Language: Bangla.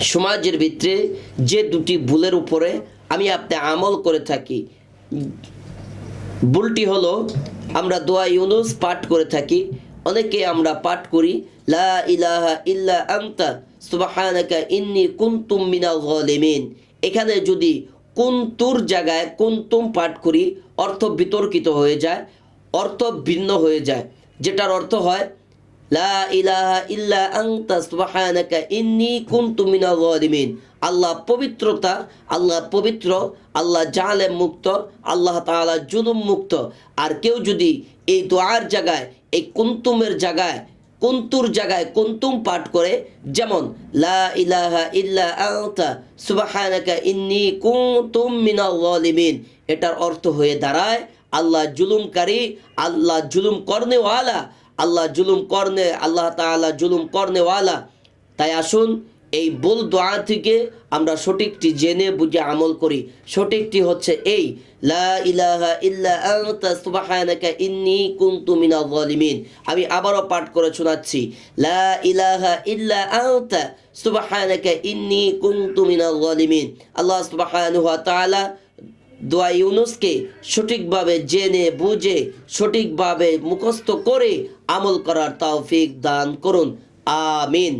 সমাজের ভিতরে যে দুটি ভুলের উপরে আমি আপনি আমল করে থাকি। ভুলটি হলো, আমরা দোয়া ইউনুস পাঠ করে থাকি। অনেকে আমরা পাঠ করি, লা ইলাহা ইল্লা আনতা, সুবহানাকা ইন্নী কুনতুম মিনাল যালিমিন। এখানে যদি কুন্তুর জায়গায় কুন্তুম পাঠ করি, অর্থ বিতর্কিত হয়ে যায়, অর্থ ভিন্ন হয়ে যায়। যেটার অর্থ হয় লা ইলাহা ইল্লা আনতা সুবহানাকা ইন্নী কুনতু মিনাল যালিমিন। আল্লাহ পবিত্রতা, আল্লাহ পবিত্র, আল্লাহ জালেম মুক্ত, আল্লাহ তাআলা জুলুম মুক্ত। আর কেউ যদি এই দোয়ার জায়গায়, এই কুন্তুমের জায়গায়, কুন্তুর জায়গায় কুন্তুম পাঠ করে, যেমন লা ইলাহা ইল্লা আনতা সুবহানাকা ইন্নী কুনতুম মিনাল যালিমিন, এটার অর্থ হয়ে দাঁড়ায়, আল্লাহ জুলুমকারী, আল্লাহ জুলুম করনেওয়ালা আল্লাহ জুলুম করনে, আল্লাহ তাআলা জুলুম করনেওয়ালা। তাই আসুন, এই ভুল দোয়া থেকে আমরা সঠিকটি জেনে বুঝে আমল করি। সঠিকটি হচ্ছে এই, লা ইল্লা আমি আবারও পাঠ করে শোনাচ্ছি, লা ইল্লা আল্লাহ দোয়া ইউনুসকে সঠিকভাবে জেনে বুঝে সঠিকভাবে মুখস্থ করে আমল করার তৌফিক দান করুন। আমিন।